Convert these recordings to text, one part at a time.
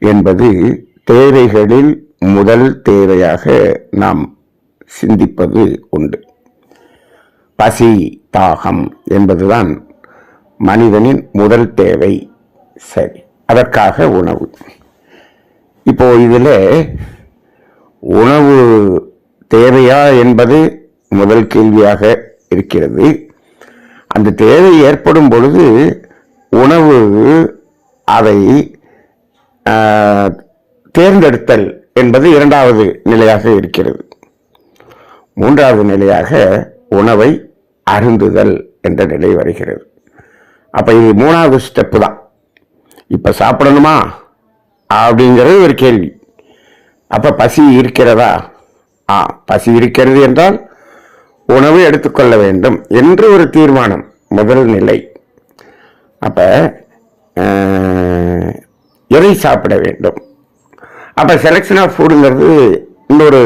என்பது தேவைகளில் முதல் தேவையாக நாம் சிந்திப்பது உண்டு. பசி தாகம் என்பதுதான் மனிதனின் முதல் தேவை. சரி அதற்காக உணவு. இப்போ இதில் உணவு தேவையா என்பது முதல் கேள்வியாக இருக்கிறது. அந்த தேவை ஏற்படும் பொழுது உணவு அதை தேர்ந்தெடுத்தல் என்பது இரண்டாவது நிலையாக இருக்கிறது. மூன்றாவது நிலையாக உணவை அருந்துதல் என்ற நிலை வருகிறது. அப்போ இது மூணாவது ஸ்டெப்பு தான். இப்போ சாப்பிடணுமா? அப்படிங்கிறது ஒரு கேள்வி. அப்போ பசி இருக்கிறதா? ஆ பசி இருக்கிறது என்றால் உணவு எடுத்துக்கொள்ள வேண்டும் என்று ஒரு தீர்மானம் முதல் நிலை. அப்போ எதை சாப்பிட வேண்டும்? அப்போ செலெக்ஷன் ஆஃப் ஃபுட்டுங்கிறது இன்னொரு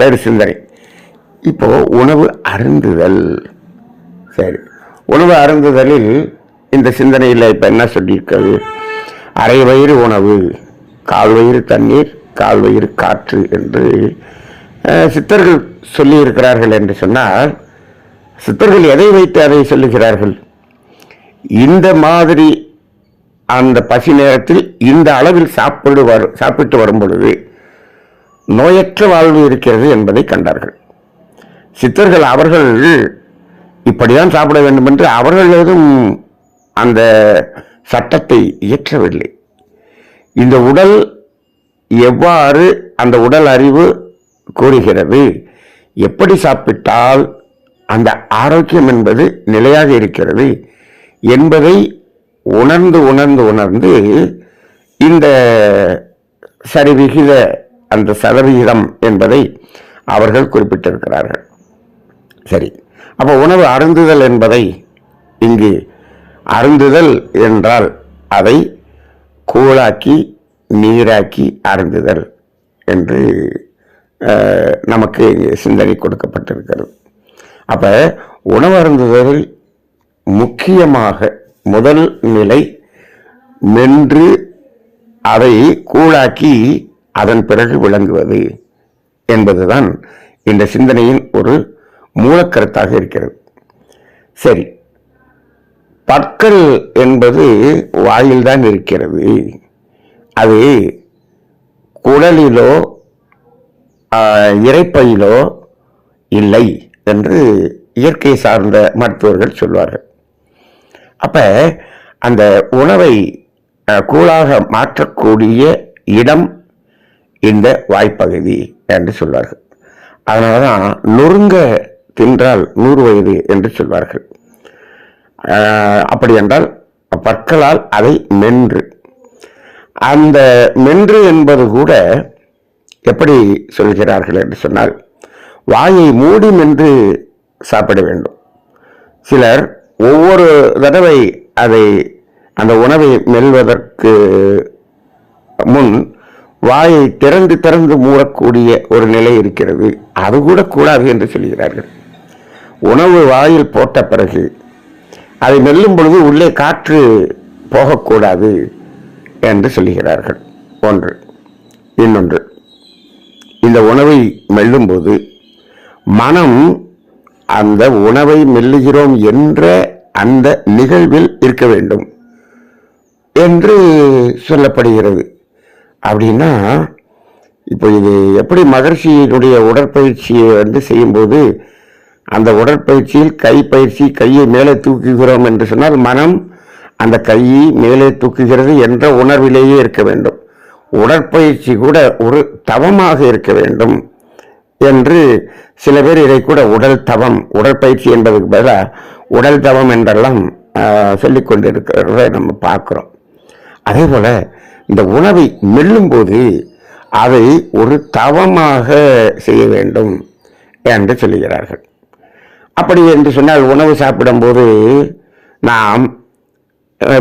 வேறு சிந்தனை. இப்போ உணவு அருந்துதல். சரி. உணவு அருந்துதலில் இந்த சிந்தனையில் இப்போ என்ன சொல்லியிருக்கிறது? அரை வயிறு உணவு கால் வயிறு தண்ணீர் கால் வயிறு காற்று என்று சித்தர்கள் சொல்லியிருக்கிறார்கள் என்று சொன்னால் சித்தர்கள் எதை வைத்து அதை சொல்லுகிறார்கள்? இந்த மாதிரி அந்த பசி நேரத்தில் இந்த அளவில் சாப்பிடு வரு சாப்பிட்டு வரும் பொழுது நோயற்ற வாழ்வு இருக்கிறது என்பதை கண்டார்கள். சித்தர்கள் அவர்கள் இப்படிதான் சாப்பிட வேண்டும் என்று அவர்கள் ஏதும் அந்த சட்டத்தை இயற்றவில்லை. இந்த உடல் எவ்வாறு அந்த உடல் அறிவு கூறுகிறது எப்படி சாப்பிட்டால் அந்த ஆரோக்கியம் என்பது நிலையாக இருக்கிறது என்பதை உணர்ந்து உணர்ந்து உணர்ந்து இந்த சரிவிகித அந்த சதவிகிதம் என்பதை அவர்கள் குறிப்பிட்டிருக்கிறார்கள். சரி. அப்போ உணவு அருந்துதல் என்பதை இங்கு அருந்துதல் என்றால் அதை கூழாக்கி நீராக்கி அருந்துதல் என்று நமக்கு சிந்தனை கொடுக்கப்பட்டிருக்கிறது. அப்போ உணவு அருந்துதலில் முக்கியமாக முதல் நிலை மென்று அதை கூழாக்கி அதன் பிறகு விளங்குவது என்பதுதான் இந்த சிந்தனையின் ஒரு மூலக்கருத்தாக இருக்கிறது. சரி. பற்கள் என்பது வாயில்தான் இருக்கிறது. அது குடலிலோ இறைப்பையிலோ இரைப்பையிலோ இல்லை என்று இயற்கை சார்ந்த மருத்துவர்கள் சொல்வார்கள். அப்போ அந்த உணவை கூழாக மாற்றக்கூடிய இடம் இந்த வாய்ப்பகுதி என்று சொல்வார்கள். அதனாலதான் நொறுங்க தின்றால் நூறு வயது என்று சொல்வார்கள். அப்படி என்றால் பற்களால் அதை மென்று. அந்த மென்று என்பது கூட எப்படி சொல்கிறார்கள் என்று சொன்னால் வாயை மூடி மென்று சாப்பிட வேண்டும். சிலர் ஒவ்வொரு தடவை அதை அந்த உணவை மெல்வதற்கு முன் வாயை திறந்து திறந்து மூடக்கூடிய ஒரு நிலை இருக்கிறது. அது கூட கூடாது என்று சொல்கிறார்கள். உணவு வாயில் போட்ட பிறகு அதை மெல்லும் பொழுது உள்ளே காற்று போகக்கூடாது என்று சொல்லுகிறார்கள் ஒன்று. இன்னொன்று. இந்த உணவை மெல்லும்போது மனம் அந்த உணவை மெல்லுகிறோம் என்ற அந்த நிகழ்வில் இருக்க வேண்டும் என்று சொல்லப்படுகிறது. அப்படின்னா இப்போ இது எப்படி மகர்ஷியினுடைய உடற்பயிற்சியை வந்து செய்யும்போது அந்த உடற்பயிற்சியில் கை பயிற்சி கையை மேலே தூக்குகிறோம் என்று சொன்னால் மனம் அந்த கையை மேலே தூக்குகிறது என்ற உணர்விலேயே இருக்க வேண்டும். உடற்பயிற்சி கூட ஒரு தவமாக இருக்க வேண்டும். என்று சில பேர் இதை கூட உடல் தவம் உடற்பயிற்சி என்பதுக்கு பதிலாக உடல் தவம் என்றெல்லாம் சொல்லிக்கொண்டிருக்கிறத நம்ம பார்க்குறோம். அதே போல் இந்த உணவை மெல்லும்போது அதை ஒரு தவமாக செய்ய வேண்டும் என்று சொல்லுகிறார்கள். அப்படி என்று சொன்னால் உணவு சாப்பிடும்போது நாம்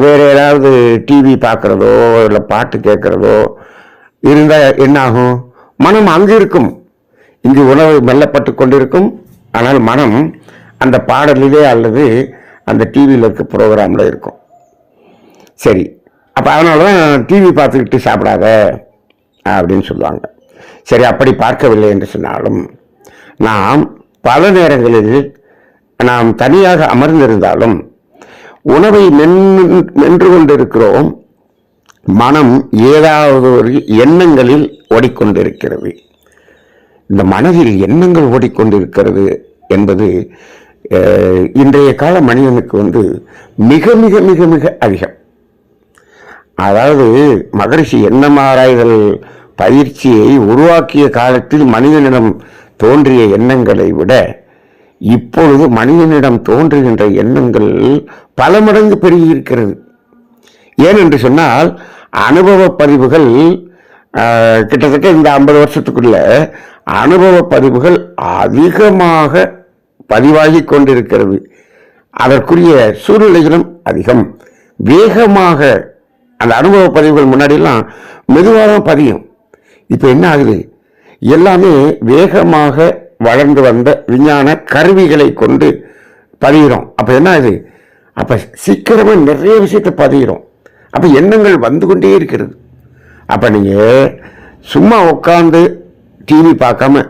வேறு ஏதாவது டிவி பார்க்குறதோ இல்லை பாட்டு கேட்குறதோ இருந்தால் என்னாகும் மனம் அங்கே இருக்கும் இங்கு உணவு மெல்லப்பட்டு கொண்டிருக்கும். ஆனால் மனம் அந்த பாடலிலே அல்லது அந்த டிவியில் இருக்க ப்ரோக்ராமில் இருக்கும். சரி அப்போ அதனால தான் டிவி பார்த்துக்கிட்டு சாப்பிடாத அப்படின்னு சொல்லுவாங்க. சரி அப்படி பார்க்கவில்லை என்று சொன்னாலும் நாம் பல நேரங்களில் நாம் தனியாக அமர்ந்திருந்தாலும் உணவை மென்று மென்று கொண்டிருக்கிறோம். மனம் ஏதாவது ஒரு எண்ணங்களில் ஓடிக்கொண்டிருக்கிறது. இந்த மனதில் எண்ணங்கள் ஓடிக்கொண்டிருக்கிறது என்பது அஹ், இன்றைய கால மனிதனுக்கு வந்து மிக மிக மிக மிக அதிகம். அதாவது மகரிஷி எண்ணம் ஆராய்தல் பயிற்சியை உருவாக்கிய காலத்தில் மனிதனிடம் தோன்றிய எண்ணங்களை விட இப்பொழுது மனிதனிடம் தோன்றுகின்ற எண்ணங்கள் பல மடங்கு பெருகியிருக்கிறது. ஏனென்று சொன்னால் அனுபவ பதிவுகள் கிட்டத்தட்ட இந்த ஐம்பது வருஷத்துக்குள்ள அனுபவ பதிவுகள் அதிகமாக பதிவாகி கொண்டிருக்கிறது. அதற்குரிய சூழ்நிலைகளும் அதிகம். வேகமாக அந்த அனுபவ பதிவுகள் முன்னாடியெல்லாம் மெதுவாக தான் பதியும். இப்போ என்ன ஆகுது? எல்லாமே வேகமாக வளர்ந்து வந்த விஞ்ஞான கருவிகளை கொண்டு பதிகிறோம். அப்போ என்ன ஆகுது? அப்போ சீக்கிரமாக நிறைய விஷயத்தை பதிகிறோம். அப்போ எண்ணங்கள் வந்து கொண்டே இருக்கிறது. அப்போ நீங்கள் சும்மா உட்காந்து டிவி பார்க்காம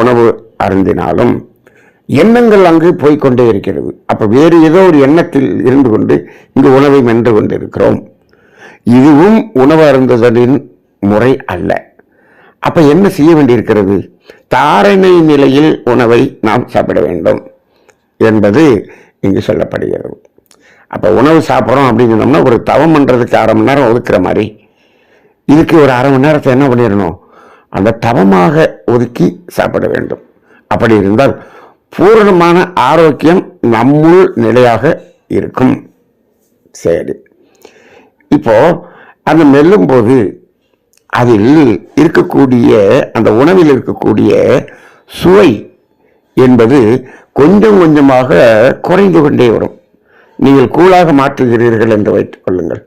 உணவு அருந்தினாலும் எண்ணங்கள் அங்கு போய்க்கொண்டே இருக்கிறது. அப்போ வேறு ஏதோ ஒரு எண்ணத்தில் இருந்து கொண்டு இங்கு உணவை மென்று கொண்டிருக்கிறோம். இதுவும் உணவு அருந்துதலின் முறை அல்ல. அப்போ என்ன செய்ய வேண்டியிருக்கிறது? தாரணை நிலையில் உணவை நாம் சாப்பிட வேண்டும் என்பது இங்கு சொல்லப்படுகிறது. அப்போ உணவு சாப்பிட்றோம் அப்படின்னு சொன்னோம்னா ஒரு தவம் பண்ணுறதுக்கு அரை மணி நேரம் ஒதுக்குற மாதிரி. இதுக்கு ஒரு அரை மணி நேரத்தை என்ன பண்ணிடணும்? அந்த தவமாக ஒதுக்கி சாப்பிட வேண்டும். அப்படி இருந்தால் பூரணமான ஆரோக்கியம் நம்முள் நிலையாக இருக்கும். சரி. இப்போ அந்த மெல்லும்போது அதில் இருக்கக்கூடிய அந்த உணவில் இருக்கக்கூடிய சுவை என்பது கொஞ்சம் கொஞ்சமாக குறைந்து கொண்டே வரும். நீங்கள் கூழாக மாற்றுகிறீர்கள் என்று வைத்துக் கொள்ளுங்கள்.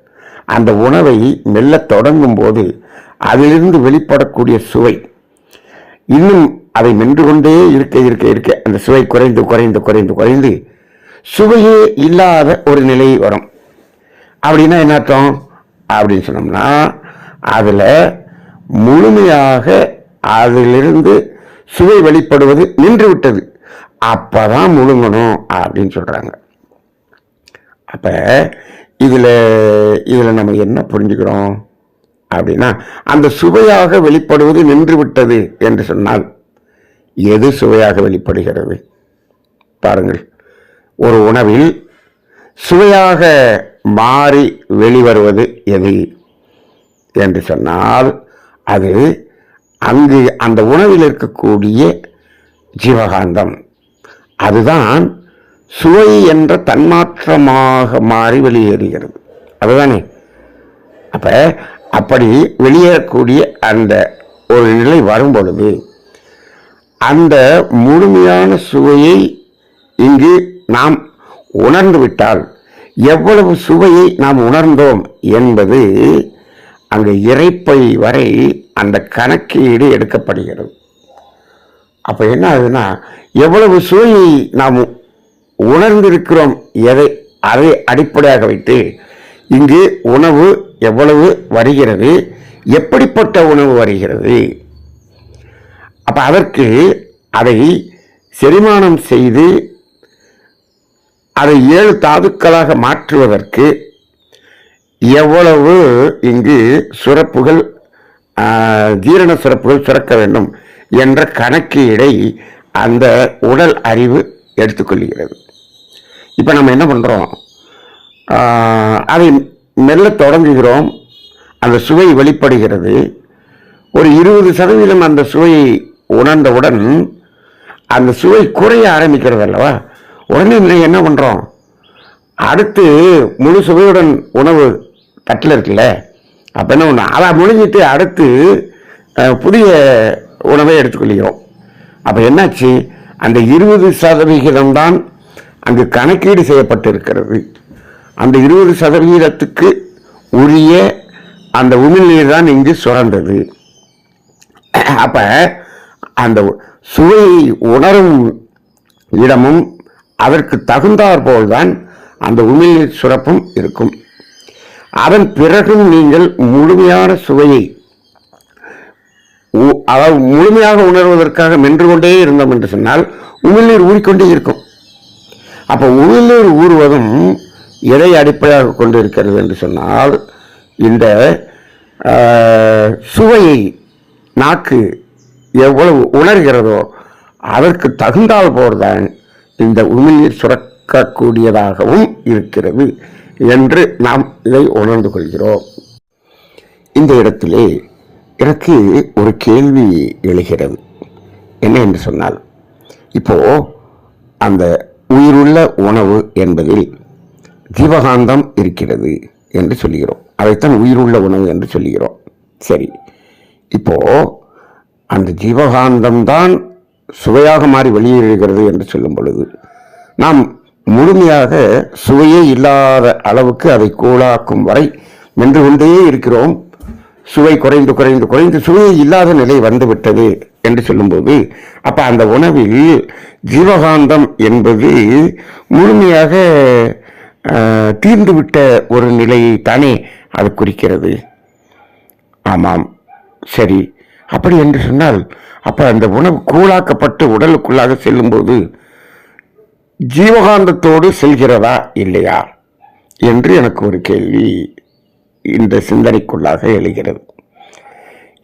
அந்த உணவை மெல்லத் தொடங்கும் போது அதிலிருந்து வெளிப்படக்கூடிய சுவை. இன்னும் அதை மென்று கொண்டே இருக்க இருக்க இருக்க அந்த சுவை குறைந்து குறைந்து குறைந்து குறைந்து சுவையே இல்லாத ஒரு நிலை வரும். அப்படின்னா என்ன அர்த்தம்? அப்படின்னு சொன்னோம்னா அதில் முழுமையாக அதிலிருந்து சுவை வெளிப்படுவது நின்று விட்டது அப்போ தான் முழுங்கணும் அப்படின்னு சொல்கிறாங்க அப்போ இதில் இதில் நம்ம என்ன புரிஞ்சுக்கிறோம்? அப்படின்னா அந்த சுவையாக வெளிப்படுவது நின்று விட்டது என்று சொன்னால் எது சுவையாக வெளிப்படுகிறது? பாருங்கள். ஒரு உணவில் சுவையாக மாறி வெளிவருவது எது என்று சொன்னால் அது அங்கு அந்த உணவில் இருக்கக்கூடிய ஜீவகாந்தம். அதுதான் சுவை என்ற தன்மாற்றமாக மாறி வெளியேறுகிறது. அதுதானே? அப்ப அப்படி வெளியேறக்கூடிய அந்த ஒரு நிலை வரும் பொழுது அந்த முழுமையான சுவையை இங்கு நாம் உணர்ந்து விட்டால் எவ்வளவு சுவையை நாம் உணர்ந்தோம் என்பது அங்கு இறைப்பை வரை அந்த கணக்கீடு எடுக்கப்படுகிறது. அப்போ என்ன ஆகுதுன்னா எவ்வளவு சுவையை நாம் உணர்ந்திருக்கிறோம் எதை அதை அடிப்படையாக வைத்து இங்கு உணவு எவ்வளவு வருகிறது? எப்படிப்பட்ட உணவு வருகிறது? அப்போ அதற்கு அதை செரிமானம் செய்து அதை ஏழு தாதுக்களாக மாற்றுவதற்கு எவ்வளவு இங்கு சுரப்புகள் ஜீரண சுரப்புகள் சுரக்க வேண்டும் என்ற கணக்கீடை அந்த உடல் அறிவு எடுத்துக்கொள்கிறது. இப்போ நம்ம என்ன பண்ணுறோம் அதை மெல்ல தொடங்குகிறோம். அந்த சுவை வெளிப்படுகிறது. ஒரு இருபது சதவீதம் அந்த சுவையை உணர்ந்தவுடன் அந்த சுவை குறைய ஆரம்பிக்கிறது அல்லவா? உடனே நீங்க என்ன பண்ணுறோம் அடுத்து முழு சுவையுடன் உணவு தட்டில் இருக்குல்ல? அப்போ என்ன ஒன்று அதை முடிஞ்சிட்டு அடுத்து புதிய உணவை எடுத்துக்கொள்கிறோம். அப்போ என்னாச்சு? அந்த இருபது சதவிகிதம் தான் அங்கு கணக்கீடு செய்யப்பட்டிருக்கிறது. அந்த இருபது சதவிகிதத்துக்கு உரிய அந்த உமிழ்நீர் தான் இங்கு சுரந்தது. அப்போ அந்த சுவையை உணரும் இடமும் அதற்கு தகுந்தாற்போல்தான் அந்த உமிழ்நீர் சுரப்பும் இருக்கும். அதன் பிறகும் நீங்கள் முழுமையான சுவையை உ- அதாவது முழுமையாக உணர்வதற்காக மென்று கொண்டே இருந்தோம் என்று சொன்னால் உமிழ்நீர் ஊறிக்கொண்டே இருக்கும். அப்போ உமிழ்நீர் ஊறுவதும் எதை அடிப்படையாக கொண்டு இருக்கிறது என்று சொன்னால் இந்த சுவையை நாக்கு எவ்வளவு உணர்கிறதோ அதற்கு தகுந்தால் போல்தான் இந்த உமிழ்நீர் சுரக்கக்கூடியதாகவும் இருக்கிறது என்று நாம் இதை உணர்ந்து கொள்கிறோம். இந்த இடத்திலே எனக்கு ஒரு கேள்வி எழுகிறது. என்ன என்று சொன்னால் இப்போ அந்த உயிருள்ள உணவு என்பதில் ஜீவகாந்தம் இருக்கிறது என்று சொல்லுகிறோம். அதைத்தான் உயிருள்ள உணவு என்று சொல்லுகிறோம். சரி. இப்போது அந்த ஜீவகாந்தம் தான் சுவையாக மாறி வெளியேறுகிறது என்று சொல்லும் பொழுது நாம் முழுமையாக சுவையே இல்லாத அளவுக்கு அதை கூழாக்கும் வரை மென்று கொண்டே இருக்கிறோம். சுவை குறைந்து குறைந்து குறைந்து சுவை இல்லாத நிலை வந்துவிட்டது என்று சொல்லும்போது அப்போ அந்த உணவில் ஜீவகாந்தம் என்பது முழுமையாக தீர்ந்துவிட்ட ஒரு நிலையை தானே அது குறிக்கிறது. ஆமாம் சரி. அப்படி என்று சொன்னால் அப்போ அந்த உணவு கூழாக்கப்பட்டு உடலுக்குள்ளாக செல்லும்போது ஜீவகாந்தத்தோடு செல்கிறதா இல்லையா என்று எனக்கு ஒரு கேள்வி இந்த சிந்தனைக்குள்ளாக எழுகிறது.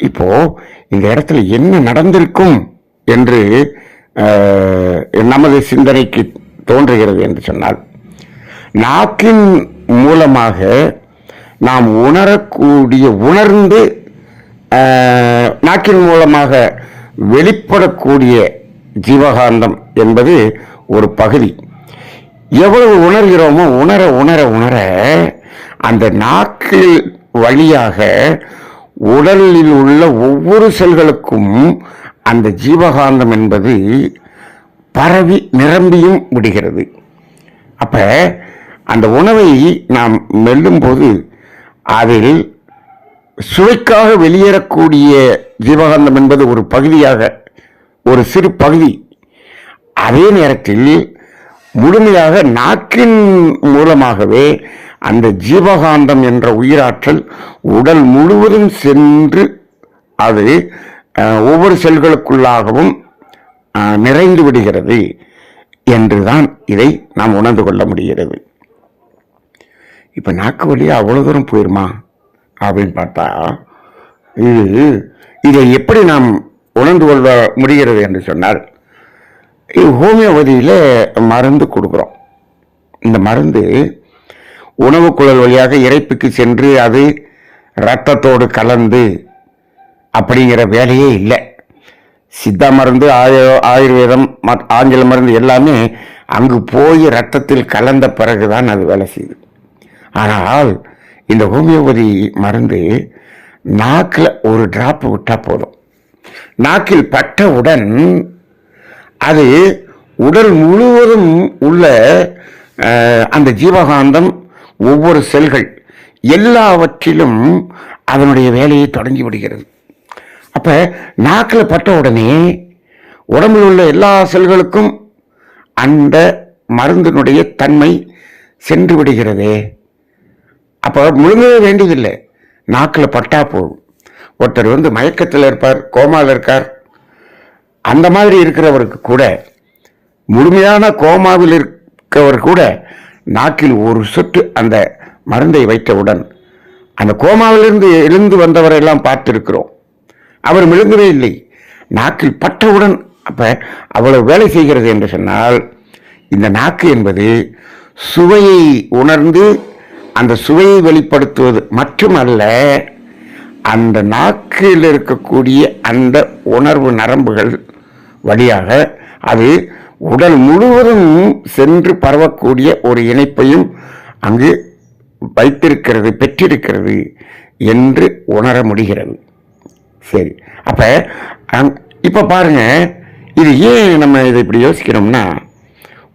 இப்போ இந்த இடத்துல என்ன நடந்திருக்கும் என்று நமது சிந்தனைக்கு தோன்றுகிறது என்று சொன்னால் நாக்கின் மூலமாக நாம் உணரக்கூடிய உணர்ந்து நாக்கின் மூலமாக வெளிப்படக்கூடிய ஜீவகாந்தம் என்பது ஒரு பகுதி. எவ்வளவு உணர்கிறோமோ உணர உணர உணர அந்த நாக்கில் வழியாக உடலில் உள்ள ஒவ்வொரு செல்களுக்கும் அந்த ஜீவகாந்தம் என்பது பரவி நிரம்பியும் விடுகிறது. அப்போ அந்த உணவை நாம் மெல்லும்போது அதில் சுவைக்காக வெளியேறக்கூடிய ஜீவகாந்தம் என்பது ஒரு பகுதியாக ஒரு சிறு பகுதி. அதே நேரத்தில் முழுமையாக நாக்கின் மூலமாகவே அந்த ஜீவகாந்தம் என்ற உயிராற்றல் உடல் முழுவதும் சென்று அது ஒவ்வொரு செல்களுக்குள்ளாகவும் நிறைந்து விடுகிறது என்றுதான் இதை நாம் உணர்ந்து கொள்ள முடிகிறது. இப்போ நாக்கு வழியாக அவ்வளோ தூரம் போயிருமா? அப்படின்னு பார்த்தா இது இதை எப்படி நாம் உணர்ந்து கொள்ள முடிகிறது என்று சொன்னால் இது ஹோமியோபதியில் மருந்து கொடுக்குறோம். இந்த மருந்து உணவு குழல் வழியாக இறைப்புக்கு சென்று அது இரத்தத்தோடு கலந்து அப்படிங்கிற வேலையே இல்லை. சித்தா மருந்து ஆயு ஆயுர்வேதம் மத்- ஆங்கில மருந்து எல்லாமே அங்கு போய் ரத்தத்தில் கலந்த பிறகுதான் அது வேலை செய்யுது. ஆனால் இந்த ஹோமியோபதி மருந்து நாக்கில் ஒரு டிராப் விட்டால் போதும். நாக்கில் பட்டவுடன் அது உடல் முழுவதும் உள்ள அந்த ஜீவகாந்தம் ஒவ்வொரு செல்கள் எல்லாவற்றிலும் அதனுடைய வேலையை தொடங்கி விடுகிறது. அப்போ நாக்கில் பட்ட உடனே உடம்பில் உள்ள எல்லா செல்களுக்கும் அந்த மருந்தினுடைய தன்மை சென்று விடுகிறதே. அப்போ முழுங்கவே வேண்டியதில்லை. நாக்கில் பட்டா போகும். ஒருத்தர் வந்து மயக்கத்தில் இருப்பார் கோமாவில் இருக்கார். அந்த மாதிரி இருக்கிறவருக்கு கூட முழுமையான கோமாவில் இருக்கவர் கூட நாக்கில் ஒரு சொட்டு அந்த மருந்தை வைத்தவுடன் அந்த கோமாவிலிருந்து எழுந்து வந்தவரை எல்லாம் பார்த்திருக்கிறோம். அவர் விழுங்கவே இல்லை. நாக்கில் பட்டவுடன் அப்போ அவ்வளவு வேலை செய்கிறது என்று சொன்னால் இந்த நாக்கு என்பது சுவையை உணர்ந்து அந்த சுவையை வெளிப்படுத்துவது மட்டுமல்ல அந்த நாக்கில் இருக்கக்கூடிய அந்த உணர்வு நரம்புகள் வழியாக அது உடல் முழுவதும் சென்று பரவக்கூடிய ஒரு இணைப்பையும் அங்கு வைத்திருக்கிறது பெற்றிருக்கிறது என்று உணர முடிகிறது. சரி அப்போ இப்போ பாருங்க இது ஏன் நம்ம இதை இப்படி யோசிக்கிறோம்னா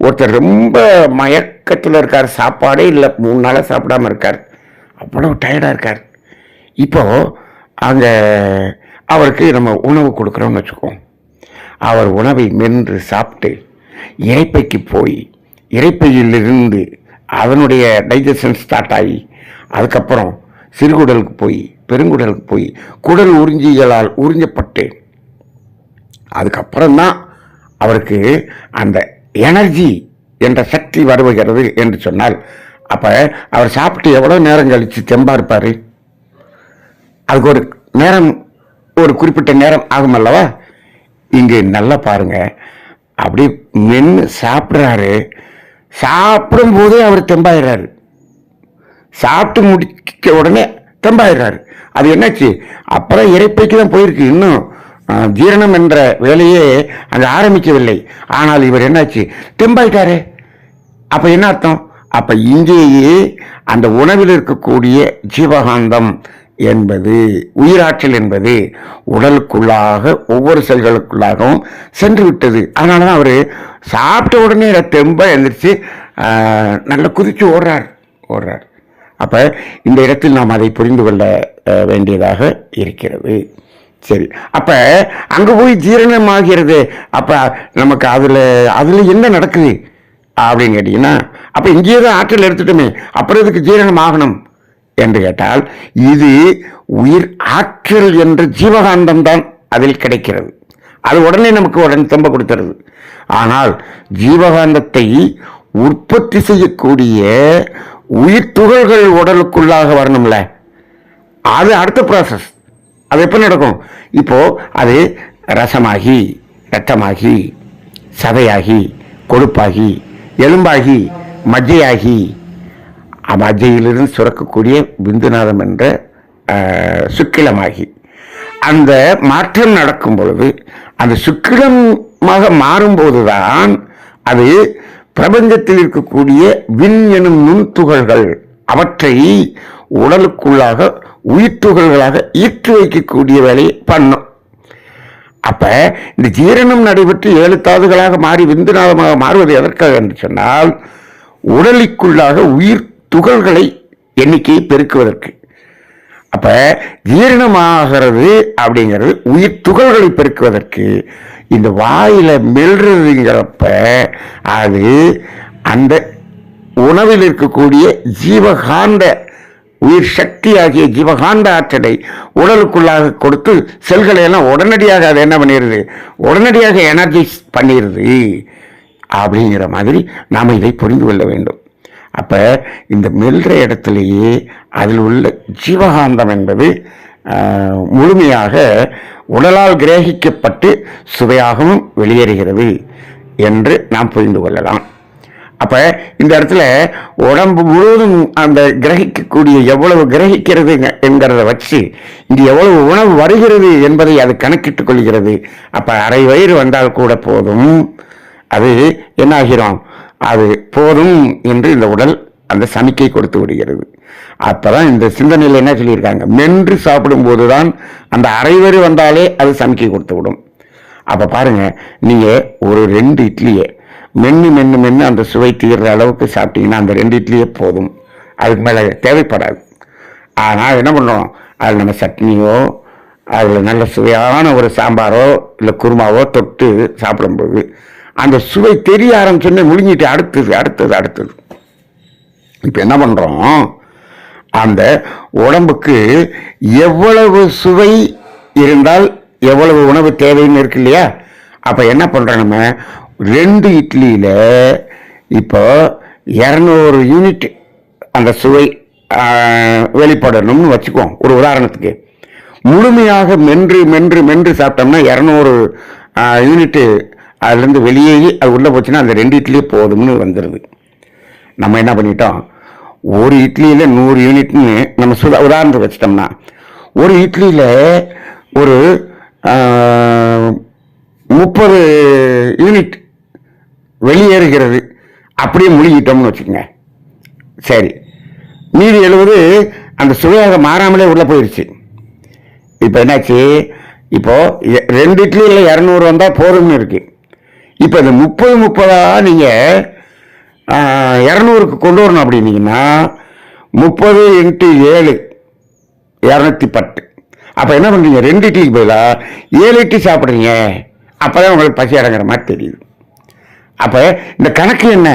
ஒருத்தர் ரொம்ப மயக்கத்தில் இருக்கார். சாப்பாடே இல்லை. மூணு நாளாக சாப்பிடாம இருக்கார். அவ்வளோ டயர்டாக இருக்கார். இப்போ அங்கே அவருக்கு நம்ம உணவு கொடுக்குறோம்னு வச்சுக்கோம். அவர் உணவை மென்று சாப்பிட்டு இறைப்பைக்கு போய் இறைப்பையிலிருந்து அதனுடைய டைஜஷன் ஸ்டார்ட் ஆகி அதுக்கப்புறம் சிறுகுடலுக்கு போய் பெருங்குடலுக்கு போய் குடல் உறிஞ்சிகளால் உறிஞ்சப்பட்டு அதுக்கப்புறம்தான் அவருக்கு அந்த எனர்ஜி என்ற சக்தி வருவுகிறது என்று சொன்னால் அப்போ அவர் சாப்பிட்டு எவ்வளோ நேரம் கழித்து தெம்பா இருப்பார்? அதுக்கு ஒரு நேரம் ஒரு குறிப்பிட்ட நேரம் ஆகும் அல்லவா? இங்கே நல்லா பாருங்க. அப்படி மென்று சாப்பிட்றாரு. சாப்பிடும் போதே அவர் தெம்பாயிடுறாரு. சாப்பிட்டு முடிக்க உடனே தெம்பாயிடுறாரு. அது என்னாச்சு? அப்புறம் இறைப்பைக்கு தான் போயிருக்கு. இன்னும் ஜீரணம் என்ற வேலையே அங்கே ஆரம்பிக்கவில்லை. ஆனால் இவர் என்னாச்சு? தெம்பாயிட்டாரு. அப்போ என்ன அர்த்தம்? அப்போ இங்கேயே அந்த உணவில் இருக்கக்கூடிய ஜீவகாந்தம் என்பது உயிராற்றல் என்பது உடலுக்குள்ளாக ஒவ்வொரு செல்களுக்குள்ளாகவும் சென்று விட்டது அதனால தான் அவர் சாப்பிட்ட உடனே தெம்ப எழுந்திரிச்சு நல்லா குதித்து ஓடுறார். ஓடுறார். அப்போ இந்த இடத்தில் நாம் அதை புரிந்து கொள்ள வேண்டியதாக இருக்கிறது. சரி. அப்போ அங்கே போய் ஜீரணமாகிறது. அப்போ நமக்கு அதில் அதில் என்ன நடக்குது? அப்படின்னு கேட்டிங்கன்னா அப்போ இங்கேயே தான் ஆற்றல் எடுத்துட்டோமே. அப்புறம் இதுக்கு ஜீரணம் ஆகணும் என்று கேட்டால் இது உயிர் ஆற்றல் என்ற ஜீவகாந்தம் தான் அதில் கிடைக்கிறது. அது உடனே நமக்கு உடனே தெம்ப கொடுத்துருது. ஆனால் ஜீவகாந்தத்தை உற்பத்தி செய்யக்கூடிய உயிர் துகள்கள் உடலுக்குள்ளாக வரணும்ல. அது அடுத்த ப்ராசஸ் அது எப்போ நடக்கும்? இப்போது அது ரசமாகி ரத்தமாகி சதையாகி கொழுப்பாகி எலும்பாகி மஜ்ஜையாகி மஜ்ஜையிலிருந்து சுரக்கக்கூடிய பிந்துநாதம் என்ற சுக்கிலமாகி. அந்த மாற்றம் நடக்கும் பொழுது அந்த சுக்கிலமாக மாறும்போதுதான் அது பிரபஞ்சத்தில் இருக்கக்கூடிய விண் எனும் நுண்துகள்கள் அவற்றை உடலுக்குள்ளாக உயிர் துகள்களாக ஈர்த்து வைக்கக்கூடிய வேலையை பண்ணும். அப்ப இந்த ஜீரணம் நடைபெற்று ஏழு தாதுகளாக மாறி விந்துநாதமாக மாறுவது எதற்காக என்று சொன்னால் உடலுக்குள்ளாக உயிர் துகள்களை எண்ணிக்கையை பெருக்குவதற்கு. அப்ப ஜீரணமாகிறது அப்படிங்கிறது உயிர் துகள்களை பெருக்குவதற்கு. இந்த வாயில மெல்றதுங்கிறப்ப அது அந்த உணவில் இருக்கக்கூடிய ஜீவகாந்த உயிர் சக்தி ஆகிய ஜீவகாந்த ஆற்றலை உடலுக்குள்ளாக கொடுத்து செல்களை எல்லாம் உடனடியாக அதை என்ன பண்ணிடுது? உடனடியாக எனர்ஜைஸ் பண்ணிடுது. அப்படிங்கிற மாதிரி நாம் இதை புரிந்து கொள்ள வேண்டும். அப்போ இந்த மெல்ற இடத்திலேயே அதில் உள்ள ஜீவகாந்தம் என்பது முழுமையாக உடலால் கிரகிக்கப்பட்டு சுவையாகவும் வெளியேறுகிறது என்று நாம் புரிந்து கொள்ளலாம். அப்போ இந்த இடத்துல உடம்பு முழுவதும் அந்த கிரகிக்கக்கூடிய எவ்வளவு கிரகிக்கிறது என்கிறத வச்சு இங்கு எவ்வளவு உணவு வருகிறது என்பதை அது கணக்கிட்டு கொள்கிறது. அப்போ அரை வயிறு வந்தால் கூட போதும். அது என்னாகிறோம்? அது போதும் என்று இந்த உடல் அந்த சமிக்கை கொடுத்து விடுகிறது. அப்போதான் இந்த சிந்தனையில் என்ன சொல்லியிருக்காங்க? மென்று சாப்பிடும்போது தான் அந்த அரைவரு வந்தாலே அது சமிக்கை கொடுத்து விடும். அப்போ பாருங்க நீங்கள் ஒரு ரெண்டு இட்லியை மென்று மென்று மென்று அந்த சுவை தீர்ற அளவுக்கு சாப்பிட்டீங்கன்னா அந்த ரெண்டு இட்லியே போதும். அதுக்கு மேலே தேவைப்படாது. ஆனால் என்ன பண்ணுறோம் அதில் நம்ம சட்னியோ அதில் நல்ல சுவையான ஒரு சாம்பாரோ இல்லை குருமாவோ தொட்டு சாப்பிடும்போது அந்த சுவை தெரிய ஆரம்பிச்சோன்னே முழுங்கிட்டு அடுத்தது அடுத்தது அடுத்தது. இப்போ என்ன பண்ணுறோம் அந்த உடம்புக்கு எவ்வளவு சுவை இருந்தால் எவ்வளவு உணவு தேவைன்னு இருக்கு இல்லையா? அப்போ என்ன பண்ணுறோம் நம்ம? ரெண்டு இட்லியில் இப்போ இரநூறு யூனிட் அந்த சுவை வெளிப்படணும்னு வச்சுக்குவோம். ஒரு உதாரணத்துக்கு. முழுமையாக மென்று மென்று மென்று சாப்பிட்டோம்னா இரநூறு யூனிட்டு அதுலேருந்து வெளியேறி அது உள்ளே போச்சுன்னா அந்த ரெண்டு இட்லியே போதும்னு வந்துடுது நம்ம என்ன பண்ணிட்டோம்? ஒரு இட்லியில் நூறு யூனிட்னு நம்ம சுதா உதாரணத்துக்கு வச்சிட்டோம்னா ஒரு இட்லியில் ஒரு முப்பது யூனிட் வெளியேறுகிறது. அப்படியே முழுகிட்டோம்னு வச்சுக்கோங்க. சரி. மீதி எழுவது அந்த சுவையாக மாறாமலே உள்ளே போயிடுச்சு இப்போ என்னாச்சு? இப்போது எ- ரெண்டு இட்லியில் இரநூறு வந்தால் போதும்னு இருக்குது இப்போ இந்த முப்பது முப்பதாக நீங்கள் இரநூறுக்கு கொண்டு வரணும் அப்படின்னீங்கன்னா முப்பது இன்ட்டு ஏழு இரநூத்தி பத்து அப்போ என்ன பண்ணுறீங்க ரெண்டு இட்லிக்கு பதிலாக ஏழு இட்லி சாப்பிட்றீங்க. அப்போ தான் உங்களுக்கு பசி அடங்குற மாதிரி தெரியுது. அப்போ இந்த கணக்கு என்ன?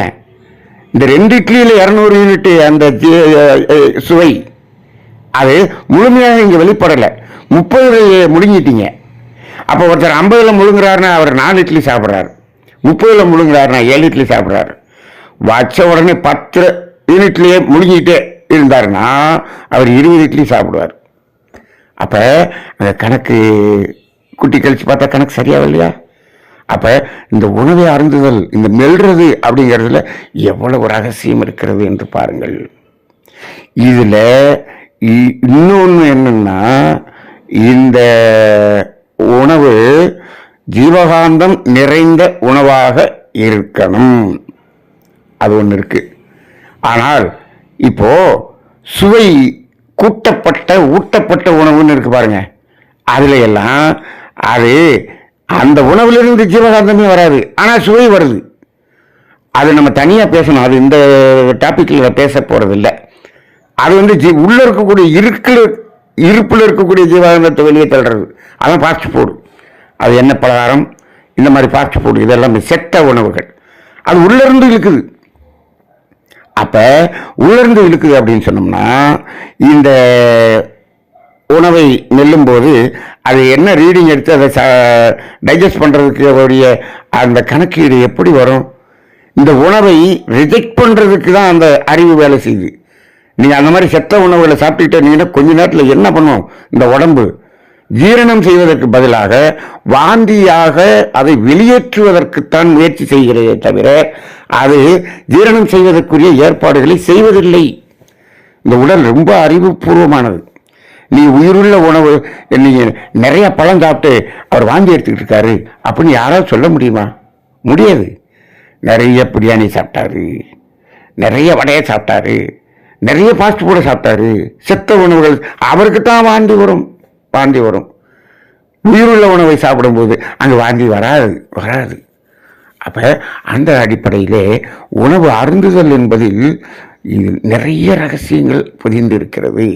இந்த ரெண்டு இட்லியில் இரநூறு யூனிட் அந்த சுவை. அது முழுமையாக இங்கே வெளிப்படலை. முப்பது முழுங்கிட்டீங்க அப்போ ஒருத்தர் ஐம்பதில் முழுங்குறாருன்னா அவர் நாலு இட்லி சாப்பிட்றாரு. முப்பதில் முழுங்குறாருன்னா ஏழு இட்லி சாப்பிட்றாரு. வச்ச உடனே பத்து யூனிட்லேயே முழுங்கிட்டே இருந்தாருன்னா அவர் இருபது இட்லி சாப்பிடுவார். அப்போ அந்த கணக்கு குட்டி கழிச்சு பார்த்தா கணக்கு சரியாக இல்லையா அப்போ இந்த உணவை அருந்துதல் இந்த மெல்றது அப்படிங்கிறதுல எவ்வளவு ரகசியம் இருக்கிறது என்று பாருங்கள். இதில் இன்னொன்று என்னென்னா இந்த உணவு ஜீவகாந்தம் நிறைந்த உணவாக இருக்கணும். அது ஒன்று இருக்குது ஆனால் இப்போ சுவை கூட்டப்பட்ட ஊட்டப்பட்ட உணவுன்னு இருக்கு பாருங்க. அதில் எல்லாம் அது அந்த உணவிலிருந்து ஜீவகாந்தமே வராது. ஆனால் சுவை வருது. அது நம்ம தனியாக பேசணும். அது இந்த டாப்பிக்கில் பேச போகிறதில்ல அது வந்து ஜி உள்ளே இருக்கக்கூடிய இருக்கில் இருப்பில் இருக்கக்கூடிய ஜீவானந்தத்தை வெளியே தள்ளுறது. அதான் ஃபாஸ்ட் ஃபுட் அது எண்ணெய் பலகாரம் இந்த மாதிரி ஃபாஸ்ட் ஃபுட் இதெல்லாம் செத்த உணவுகள். அது உள்ளேருந்து இழுக்குது. அப்போ உள்ளேருந்து இழுக்குது அப்படின்னு சொன்னோம்னா இந்த உணவை நெல்லும்போது அது என்ன ரீடிங் எடுத்து அதை டைஜஸ்ட் பண்ணுறதுக்கு அவருடைய அந்த கணக்கீடு எப்படி வரும்? இந்த உணவை ரிஜெக்ட் பண்ணுறதுக்கு தான் அந்த அறிவு வேலை செய்யுது. நீங்கள் அந்த மாதிரி செத்த உணவுகளை சாப்பிட்டுக்கிட்டே இருந்தீங்கன்னா கொஞ்ச நேரத்தில் என்ன பண்ணும் இந்த உடம்பு. ஜீரணம் செய்வதற்கு பதிலாக வாந்தியாக அதை வெளியேற்றுவதற்குத்தான் முயற்சி செய்கிறதே தவிர அது ஜீரணம் செய்வதற்குரிய ஏற்பாடுகளை செய்வதில்லை. இந்த உடல் ரொம்ப அறிவுபூர்வமானது. நீ உயிருள்ள உணவு நீங்கள் நிறைய பழம் சாப்பிட்டு அவர் வாந்தி எடுத்துக்கிட்டு இருக்காரு அப்படின்னு யாராவது சொல்ல முடியுமா? முடியாது. நிறைய பிரியாணி சாப்பிட்டாரு. நிறைய வடையை சாப்பிட்டாரு. நிறைய ஃபாஸ்ட் ஃபுட்டை சாப்பிட்டாரு. செத்த உணவுகள் அவருக்கு தான் வாந்தி வரும். வாந்தி வரும். உயிருள்ள உணவை சாப்பிடும்போது அங்கே வாந்தி வராது வராது. அப்போ அந்த அடிப்படையிலே உணவு அருந்துதல் என்பதில் இது நிறைய ரகசியங்கள் புதிந்து இருக்கிறது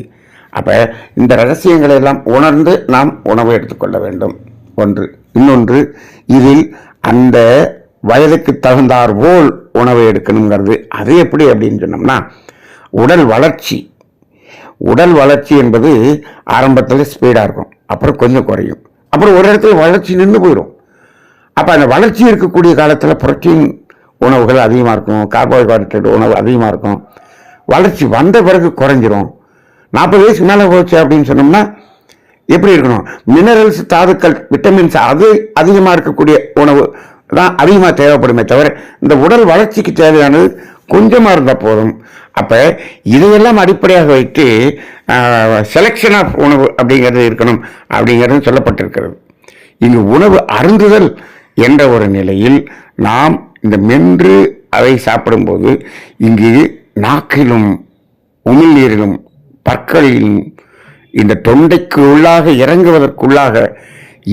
அப்போ இந்த ரகசியங்களை எல்லாம் உணர்ந்து நாம் உணவை எடுத்துக்கொள்ள வேண்டும். ஒன்று. இன்னொன்று இதில் அந்த வயதுக்கு தகுந்தார் போல் உணவை எடுக்கணுங்கிறது. அது எப்படி அப்படின்னு சொன்னோம்னா உடல் வளர்ச்சி. உடல் வளர்ச்சி என்பது ஆரம்பத்தில் ஸ்பீடாக இருக்கும். அப்புறம் கொஞ்சம் குறையும். அப்புறம் ஒரு இடத்துல வளர்ச்சி நின்று போயிடும் அப்போ அந்த வளர்ச்சி இருக்கக்கூடிய காலத்தில் புரோட்டீன் உணவுகள் அதிகமாக இருக்கும். கார்போஹைட்ரேட் உணவு அதிகமாக இருக்கும். வளர்ச்சி வந்த பிறகு குறைஞ்சிரும். நாற்பது வயசுக்கு மேலே போச்சு அப்படின்னு சொன்னோம்னா எப்படி இருக்கணும்? மினரல்ஸ் தாதுக்கள் விட்டமின்ஸ் அது அதிகமாக இருக்கக்கூடிய உணவு தான் அதிகமாக தேவைப்படுமே தவிர இந்த உடல் வளர்ச்சிக்கு தேவையானது கொஞ்சமாக இருந்தால் போதும். அப்போ இதையெல்லாம் அடிப்படையாக வைத்து செலெக்ஷன் ஆஃப் உணவு அப்படிங்கிறது இருக்கணும் அப்படிங்கிறது சொல்லப்பட்டிருக்கிறது. இங்கு உணவு அருந்துதல் என்ற ஒரு நிலையில் நாம் இந்த மென்று அதை சாப்பிடும்போது இங்கு நாக்கிலும் உமிழ்நீரிலும் பற்களின் இந்த தொண்டைக்கு உள்ளாக இறங்குவதற்குள்ளாக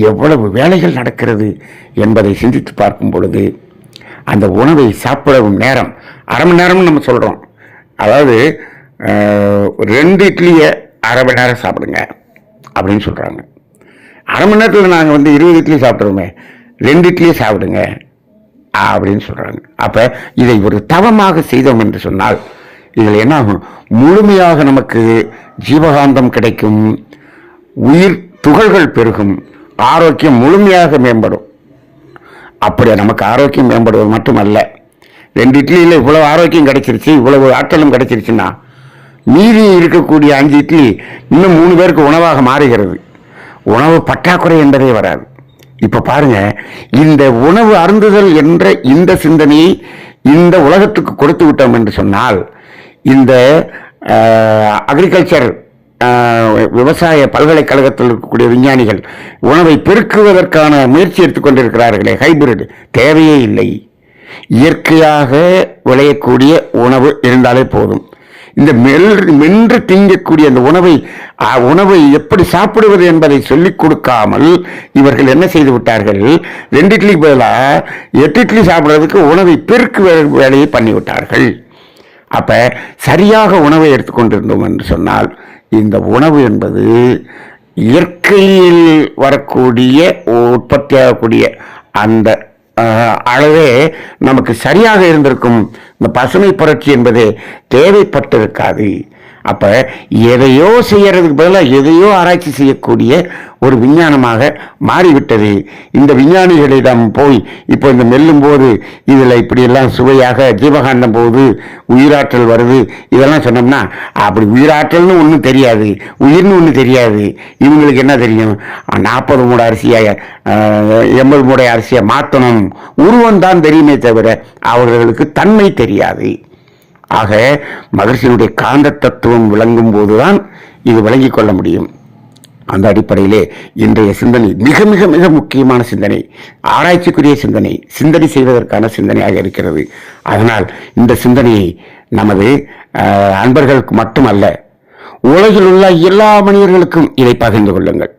எவ்வளவு வேலைகள் நடக்கிறது என்பதை சிந்தித்து பார்க்கும் பொழுது அந்த உணவை சாப்பிடவும் நேரம் அரை மணி நேரம்னு நம்ம சொல்கிறோம் அதாவது ரெண்டு இட்லியை அரை மணி நேரம் சாப்பிடுங்க அப்படின்னு சொல்கிறாங்க அரை மணி நேரத்தில் நாங்கள் வந்து இருபது இட்லி சாப்பிட்றோமே ரெண்டு இட்லியை சாப்பிடுங்க அப்படின்னு சொல்கிறாங்க அப்போ இதை ஒரு தவமாக செய்தோம் என்று சொன்னால் இதில் என்ன ஆகும் முழுமையாக நமக்கு ஜீவகாந்தம் கிடைக்கும் உயிர் துகள்கள் பெருகும் ஆரோக்கியம் முழுமையாக மேம்படும். அப்படி நமக்கு ஆரோக்கியம் மேம்படுவது மட்டுமல்ல. ரெண்டு இட்லியில் இவ்வளவு ஆரோக்கியம் கிடைச்சிருச்சு இவ்வளவு ஆற்றலும் கிடைச்சிருச்சுன்னா மீதி இருக்கக்கூடிய அஞ்சு இட்லி இன்னும் மூணு பேருக்கு உணவாக மாறுகிறது. உணவு பற்றாக்குறை என்பதே வராது. இப்போ பாருங்க இந்த உணவு அருந்துதல் என்ற இந்த சிந்தனையை இந்த உலகத்துக்கு கொடுத்து விட்டோம் என்று சொன்னால் இந்த அக்ரிகல்ச்சர் விவசாய பல்கலைக்கழகத்தில் இருக்கக்கூடிய விஞ்ஞானிகள் உணவை பெருக்குவதற்கான முயற்சி எடுத்துக்கொண்டிருக்கிறார்களே ஹைபிரிட் தேவையே இல்லை. இயற்கையாக விளையக்கூடிய உணவு இருந்தாலே போதும். இந்த மெல் மென்று திங்கக்கூடிய அந்த உணவை உணவை எப்படி சாப்பிடுவது என்பதை சொல்லிக் கொடுக்காமல் இவர்கள் என்ன செய்து விட்டார்கள்? ரெண்டு இட்லிக்கு பதிலாக எட்டு இட்லி சாப்பிட்றதுக்கு உணவை பெருக்கு வேலையை பண்ணிவிட்டார்கள். அப்போ சரியாக உணவை எடுத்துக்கொண்டிருந்தோம் என்று சொன்னால் இந்த உணவு என்பது இயற்கையில் வரக்கூடிய உற்பத்தியாகக்கூடிய அந்த அளவே நமக்கு சரியாக இருந்திருக்கும். இந்த பசுமை புரட்சி என்பது தேவைப்பட்டிருக்காது. அப்போ எதையோ செய்யறதுக்கு பதிலாக எதையோ ஆராய்ச்சி செய்யக்கூடிய ஒரு விஞ்ஞானமாக மாறிவிட்டது. இந்த விஞ்ஞானிகளிடம் போய் இப்போ இந்த மெல்லும் போது இதில் இப்படியெல்லாம் சுவையாக ஜீவகாண்டம் போகுது உயிராற்றல் வருது இதெல்லாம் சொன்னோம்னா அப்படி உயிராற்றல்னு ஒன்றும் தெரியாது உயிர்னு ஒன்றும் தெரியாது. இவங்களுக்கு என்ன தெரியும்? நாற்பது மூட அரிசியை எண்பது மூடை அரிசியை மாற்றணும் உருவம் தான் தெரியுமே தவிர அவர்களுக்கு தன்மை தெரியாது. ஆக மகர்ஷியினுடைய காந்த தத்துவம் விளங்கும் போதுதான் இது விளங்கிக் கொள்ள முடியும். அந்த அடிப்படையிலே இன்றைய சிந்தனை மிக மிக மிக முக்கியமான சிந்தனை ஆராய்ச்சிக்குரிய சிந்தனை சிந்தனை செய்வதற்கான சிந்தனையாக இருக்கிறது. அதனால் இந்த சிந்தனையை நமது அன்பர்களுக்கு மட்டுமல்ல உலகில் உள்ள எல்லா மனிதர்களுக்கும் இதை பகிர்ந்து கொள்ளுங்கள்.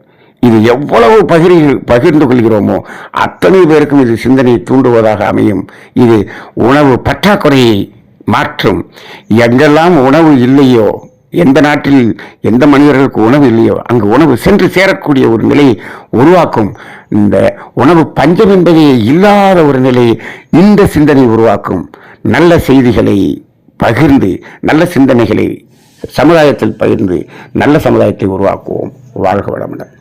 இது எவ்வளவு பகிர் பகிர்ந்து கொள்கிறோமோ அத்தனை பேருக்கும் இது சிந்தனையை தூண்டுவதாக அமையும். இது உணவு பற்றாக்குறையை மாற்றும். எங்கெல்லாம் உணவு இல்லையோ எந்த நாட்டில் எந்த மனிதர்களுக்கு உணவு இல்லையோ அங்கு உணவு சென்று சேரக்கூடிய ஒரு நிலையை உருவாக்கும். இந்த உணவு பஞ்சம் என்பதே இல்லாத ஒரு நிலையை இந்த சிந்தனை உருவாக்கும். நல்ல செய்திகளை பகிர்ந்து நல்ல சிந்தனைகளை சமுதாயத்தில் பகிர்ந்து நல்ல சமுதாயத்தை உருவாக்குவோம். வாழ்க வளமுடன்.